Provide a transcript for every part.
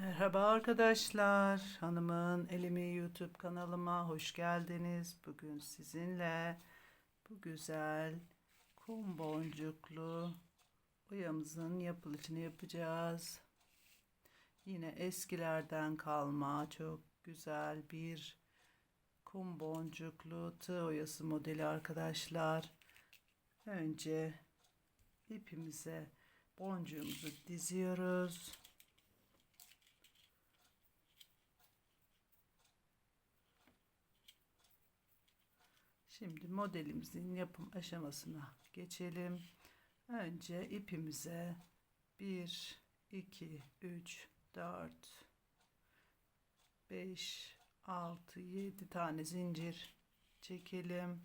Merhaba arkadaşlar. Hanımın Elimi YouTube kanalıma hoş geldiniz. Bugün sizinle bu güzel kum boncuklu oyamızın yapılışını yapacağız. Yine eskilerden kalma çok güzel bir kum boncuklu tığ oyası modeli arkadaşlar. Önce ipimize boncuğumuzu diziyoruz. Şimdi modelimizin yapım aşamasına geçelim. Önce ipimize 1, 2, 3, 4, 5, 6, 7 tane zincir çekelim.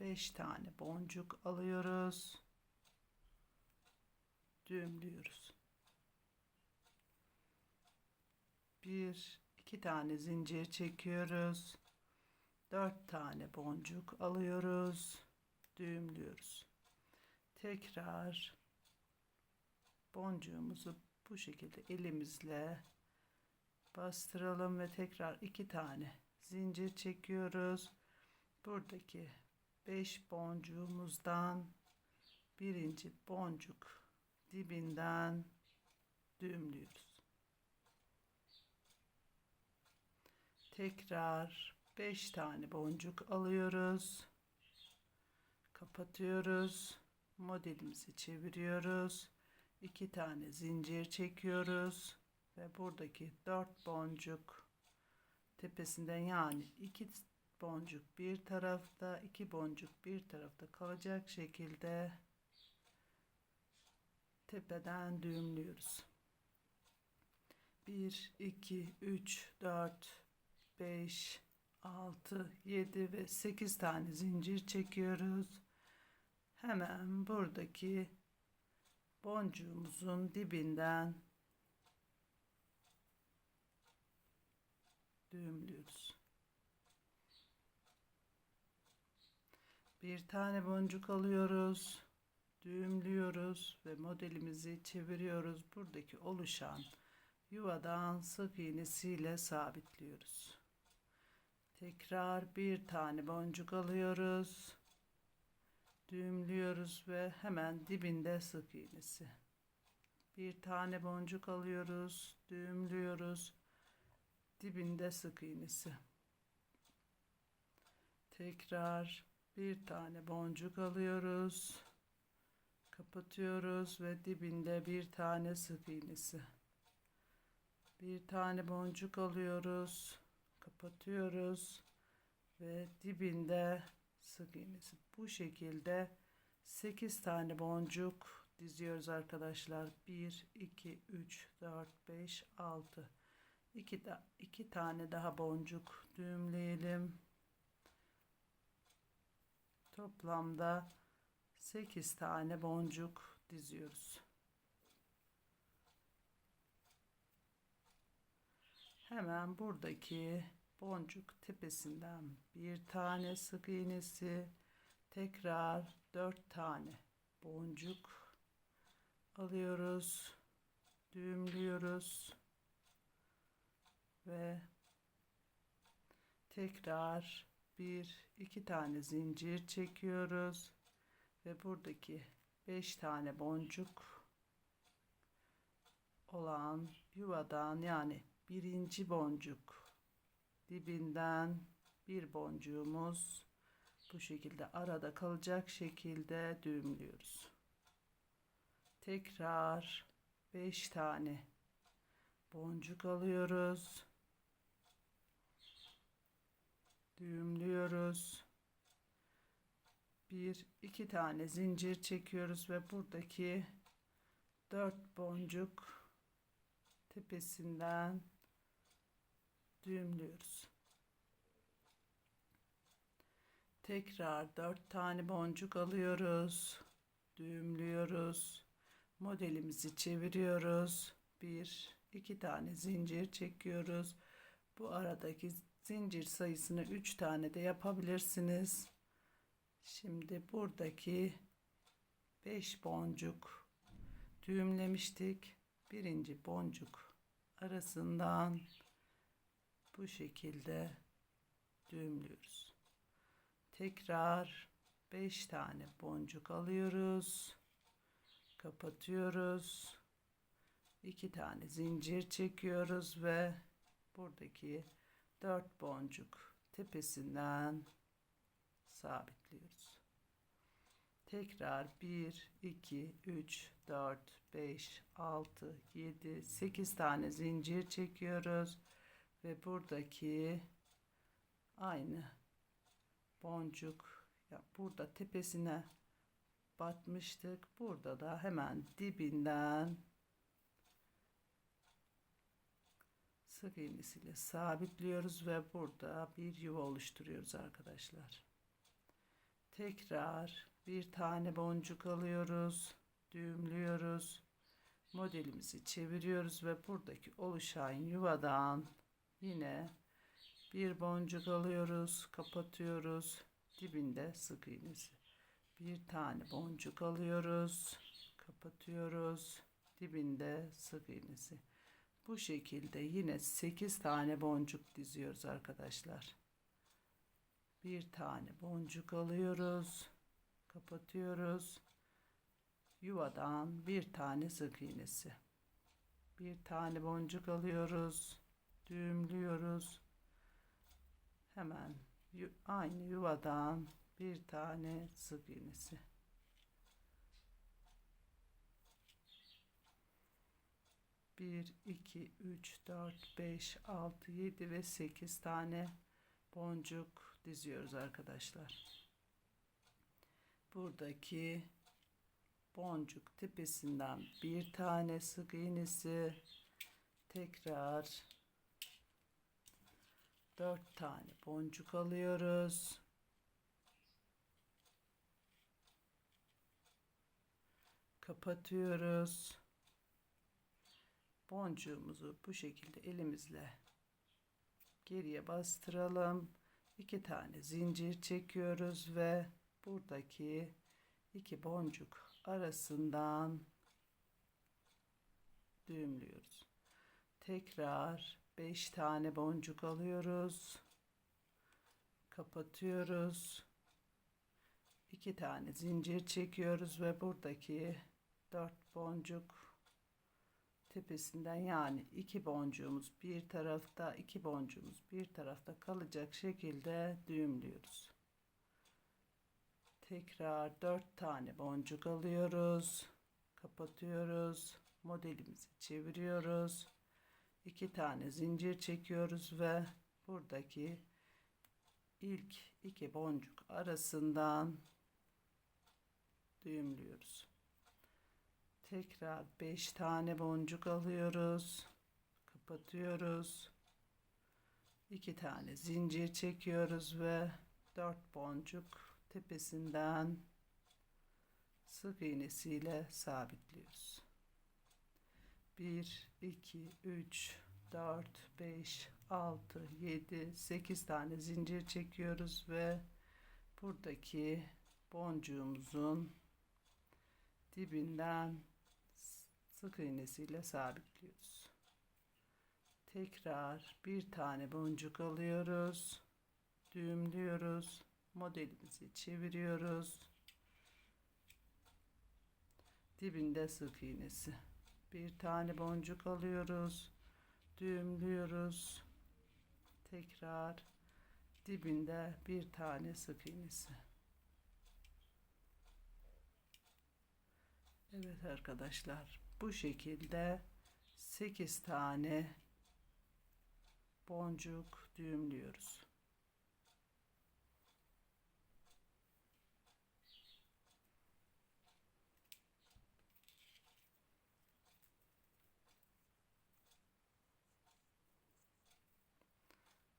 5 tane boncuk alıyoruz. Düğümlüyoruz. 1 2 tane zincir çekiyoruz. 4 tane boncuk alıyoruz. Düğümlüyoruz. Tekrar boncuğumuzu bu şekilde elimizle bastıralım ve tekrar iki tane zincir çekiyoruz. Buradaki 5 boncuğumuzdan birinci boncuk dibinden düğümlüyoruz. Tekrar 5 tane boncuk alıyoruz. Kapatıyoruz. Modelimizi çeviriyoruz. 2 tane zincir çekiyoruz ve buradaki 4 boncuk tepesinden yani 2 boncuk bir tarafta, 2 boncuk bir tarafta kalacak şekilde tepeden düğümlüyoruz. 1 2 3 4 5 6, 7 ve 8 tane zincir çekiyoruz. Hemen buradaki boncuğumuzun dibinden düğümlüyoruz. Bir tane boncuk alıyoruz, düğümlüyoruz ve modelimizi çeviriyoruz. Buradaki oluşan yuvadan sık iğnesiyle sabitliyoruz. Tekrar bir tane boncuk alıyoruz. Düğümlüyoruz ve hemen dibinde sık iğnesi. Bir tane boncuk alıyoruz, düğümlüyoruz. Dibinde sık iğnesi. Tekrar bir tane boncuk alıyoruz. Kapatıyoruz ve dibinde bir tane sık iğnesi. Bir tane boncuk alıyoruz kapatıyoruz ve dibinde sık iğnesi bu şekilde 8 tane boncuk diziyoruz arkadaşlar. 1 2 3 4 5 6 2 da 2 tane daha boncuk düğümleyelim. Toplamda 8 tane boncuk diziyoruz hemen buradaki boncuk tepesinden bir tane sık iğnesi tekrar dört tane boncuk alıyoruz düğümlüyoruz ve tekrar bir iki tane zincir çekiyoruz ve buradaki beş tane boncuk olan yuvadan yani birinci boncuk dibinden bir boncuğumuz bu şekilde arada kalacak şekilde düğümlüyoruz. Tekrar 5 tane boncuk alıyoruz. Düğümlüyoruz. Bir iki tane zincir çekiyoruz ve buradaki dört boncuk tepesinden düğümlüyoruz. Tekrar dört tane boncuk alıyoruz. Düğümlüyoruz. Modelimizi çeviriyoruz. Bir, iki tane zincir çekiyoruz. Bu aradaki zincir sayısını üç tane de yapabilirsiniz. Şimdi buradaki beş boncuk düğümlemiştik. birinci boncuk arasından bu şekilde düğümlüyoruz. Tekrar 5 tane boncuk alıyoruz. Kapatıyoruz. 2 tane zincir çekiyoruz ve buradaki 4 boncuk tepesinden sabitliyoruz. Tekrar 1 2 3 4 5 6 7 8 tane zincir çekiyoruz ve buradaki aynı boncuk ya burada tepesine batmıştık. Burada da hemen dibinden sık iğnesiyle sabitliyoruz ve burada bir yuva oluşturuyoruz arkadaşlar. Tekrar bir tane boncuk alıyoruz, düğümlüyoruz. Modelimizi çeviriyoruz ve buradaki oluşan yuvadan yine bir boncuk alıyoruz, kapatıyoruz. Dibinde sık iğnesi. Bir tane boncuk alıyoruz, kapatıyoruz. Dibinde sık iğnesi. Bu şekilde yine 8 tane boncuk diziyoruz arkadaşlar. Bir tane boncuk alıyoruz, kapatıyoruz. Yuvadan bir tane sık iğnesi. Bir tane boncuk alıyoruz, düğümlüyoruz. Hemen aynı yuvadan bir tane sık iğnesi. Bir, iki, üç, dört, beş, altı, yedi ve sekiz tane boncuk diziyoruz arkadaşlar. Buradaki boncuk tepesinden bir tane sık iğnesi tekrar dört tane boncuk alıyoruz. Kapatıyoruz. Boncuğumuzu bu şekilde elimizle geriye bastıralım. İki tane zincir çekiyoruz ve buradaki iki boncuk arasından düğümlüyoruz. Tekrar 5 tane boncuk alıyoruz. Kapatıyoruz. 2 tane zincir çekiyoruz ve buradaki 4 boncuk tepesinden yani iki boncuğumuz bir tarafta iki boncuğumuz bir tarafta kalacak şekilde düğümlüyoruz. Tekrar 4 tane boncuk alıyoruz. Kapatıyoruz. Modelimizi çeviriyoruz. 2 tane zincir çekiyoruz ve buradaki ilk iki boncuk arasından düğümlüyoruz. Tekrar 5 tane boncuk alıyoruz. Kapatıyoruz. 2 tane zincir çekiyoruz ve 4 boncuk tepesinden sık iğnesiyle sabitliyoruz. 1 2 3 4 5 6 7 8 tane zincir çekiyoruz ve buradaki boncuğumuzun dibinden sık iğnesiyle sabitliyoruz. Tekrar bir tane boncuk alıyoruz. Düğümlüyoruz. Modelimizi çeviriyoruz. Dibinde sık iğnesi. Bir tane boncuk alıyoruz. Düğümlüyoruz. Tekrar dibinde bir tane sık iğnesi. Evet arkadaşlar bu şekilde 8 tane boncuk düğümlüyoruz.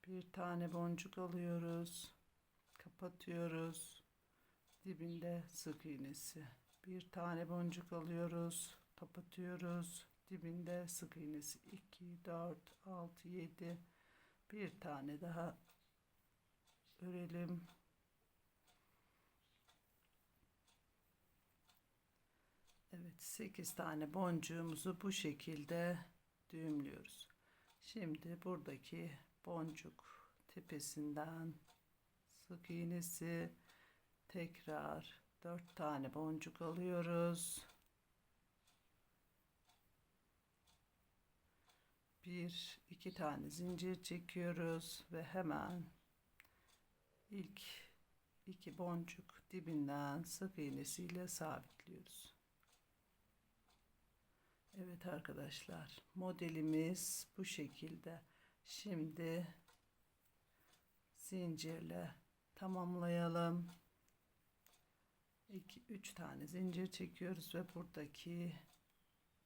Bir tane boncuk alıyoruz. Kapatıyoruz. Dibinde sık iğnesi bir tane boncuk alıyoruz kapatıyoruz dibinde sık iğnesi 2 4 6 7 bir tane daha örelim Evet 8 tane boncuğumuzu bu şekilde düğümlüyoruz. Şimdi buradaki boncuk tepesinden sık iğnesi tekrar 4 tane boncuk alıyoruz. Bir iki tane zincir çekiyoruz ve hemen ilk iki boncuk dibinden sık iğnesiyle sabitliyoruz. Evet arkadaşlar modelimiz bu şekilde. Şimdi zincirle tamamlayalım. 2 3 tane zincir çekiyoruz ve buradaki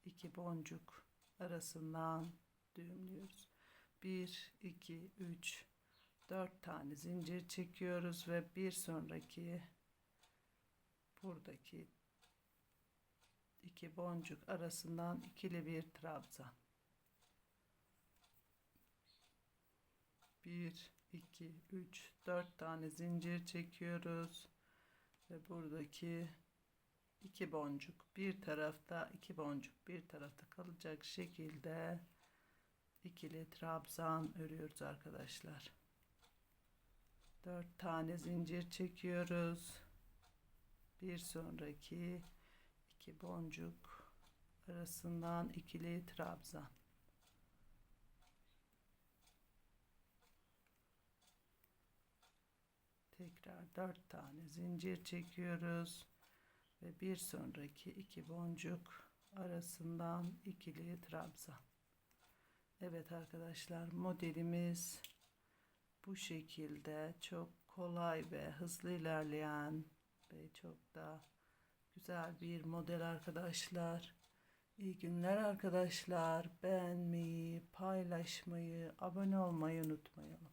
iki boncuk arasından düğümlüyoruz. 1 2 3 4 tane zincir çekiyoruz ve bir sonraki buradaki iki boncuk arasından ikili bir trabzan. 1 2 3 4 tane zincir çekiyoruz ve buradaki iki boncuk bir tarafta iki boncuk bir tarafta kalacak şekilde ikili trabzan örüyoruz arkadaşlar. 4 tane zincir çekiyoruz. Bir sonraki iki boncuk arasından ikili trabzan. Tekrar 4 tane zincir çekiyoruz ve bir sonraki iki boncuk arasından ikili trabzan. Evet arkadaşlar modelimiz bu şekilde çok kolay ve hızlı ilerleyen ve çok da güzel bir model arkadaşlar. İyi günler arkadaşlar. Beğenmeyi, paylaşmayı, abone olmayı unutmayalım.